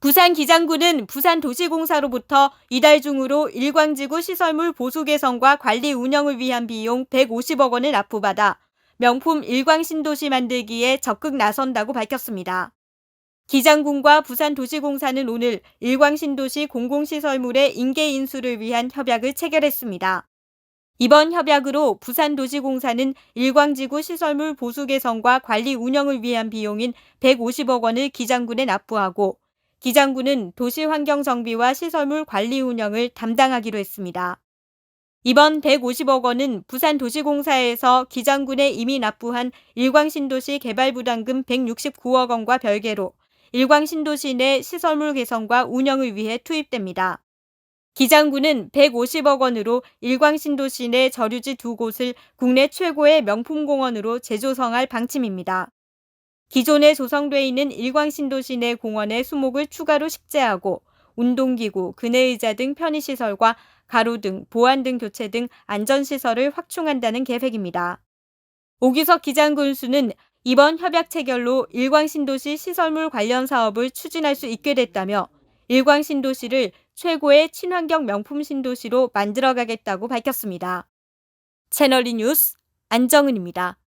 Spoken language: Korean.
부산 기장구는 부산도시공사로부터 이달 중으로 일광지구 시설물 보수 개선과 관리 운영을 위한 비용 150억 원을 납부받아 명품 일광신도시 만들기에 적극 나선다고 밝혔습니다. 기장군과 부산도시공사는 오늘 일광신도시 공공시설물의 인계 인수를 위한 협약을 체결했습니다. 이번 협약으로 부산도시공사는 일광지구 시설물 보수 개선과 관리 운영을 위한 비용인 150억 원을 기장군에 납부하고 기장군은 도시 환경 정비와 시설물 관리 운영을 담당하기로 했습니다. 이번 150억 원은 부산도시공사에서 기장군에 이미 납부한 일광신도시 개발부담금 169억 원과 별개로 일광신도시 내 시설물 개선과 운영을 위해 투입됩니다. 기장군은 150억 원으로 일광신도 시 내 저류지 두 곳을 국내 최고의 명품공원으로 재조성할 방침입니다. 기존에 조성돼 있는 일광신도 시 내 공원의 수목을 추가로 식재하고 운동기구, 그네의자 등 편의시설과 가로등, 보안등 교체 등 안전시설을 확충한다는 계획입니다. 오규석 기장군수는 이번 협약 체결로 일광신도시 시설물 관련 사업을 추진할 수 있게 됐다며 일광신도시를 최고의 친환경 명품 신도시로 만들어가겠다고 밝혔습니다. 채널이 뉴스 안정은입니다.